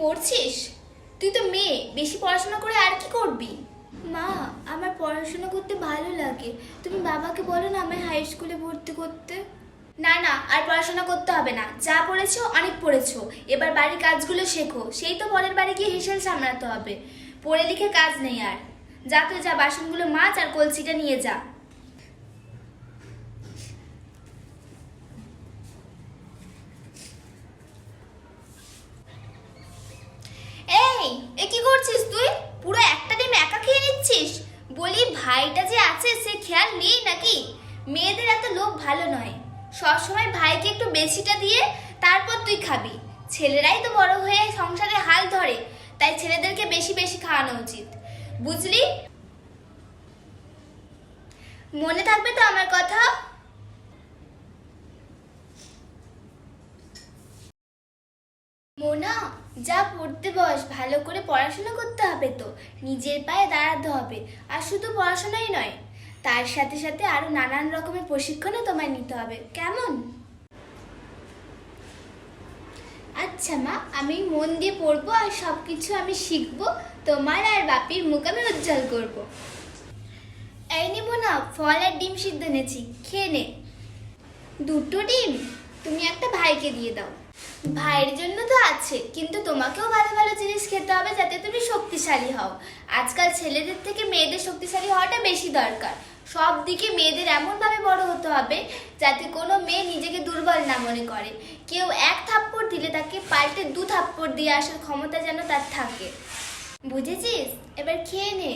পড়ছিস? তুই তো মেয়ে বেশি পড়াশোনা করে আর কি করবি? মা আমার পড়াশোনা করতে ভালো লাগে। তুমি বাবাকে বলো না আমায় হাই স্কুলে ভর্তি করতে? না না আর পড়াশোনা করতে হবে না। যা পড়েছো অনেক পড়েছো। এবার বাড়ির কাজগুলো শেখো। সেই তো পরের বাড়ি গিয়ে হিসেল সামলাতে হবে। পড়ে লিখে কাজ নেই আর। যা তুই যা বাসনগুলো মাছ আর কলসিটা নিয়ে যা এই এ কি করছিস তুই? পুরো একটা ডিম একা খেয়ে নিচ্ছিস? বলি, ভাইটা যে আছে, সে খেয়াল নেই নাকি? মেয়েদের এত লোভ ভালো নয়। সবসময় ভাইকে একটু বেশিটা দিয়ে তারপর তুই খাবি। ছেলেরাই তো বড় হয়ে সংসারে হাল ধরে, তাই ছেলেদেরকে বেশি বেশি খাওয়ানো উচিত। বুঝলি? মনে থাকবে তো আমার কথা? মোনা যা পড়তে বস ভালো করে পড়াশোনা করতে হবে তো। নিজের পায়ে দাঁড়াতে হবে, আর শুধু পড়াশোনাই নয়। তার সাথে সাথে আরও নানান রকমের প্রশিক্ষণও তোমায় নিতে হবে। কেমন? আচ্ছা মা, আমি মন দিয়ে পড়ব আর সব কিছু আমি শিখব। তোমার আর বাপির মুখ উজ্জ্বল করব। এই নিব না, ফল আর ডিম সিদ্ধ এনেছি, খেয়ে নে। দুটো ডিম? তুমি একটা ভাইকে দিয়ে দাও। ভাইয়ের জন্য তো আছে, কিন্তু তোমাকেও ভালো ভালো জিনিস খেতে হবে যাতে তুমি শক্তিশালী হও। আজকাল ছেলেদের থেকে মেয়েদের শক্তিশালী হওয়াটা বেশি দরকার। সব দিকে মেয়েদের এমনভাবে বড় হতে হবে যাতে কোনো মেয়ে নিজেকে দুর্বল না মনে করে। কেউ এক থাপ্পড় দিলে তাকে পাল্টে দু থাপ্পড় দিয়ে আসার ক্ষমতা যেন তার থাকে। বুঝেছিস? এবার খেয়ে নে।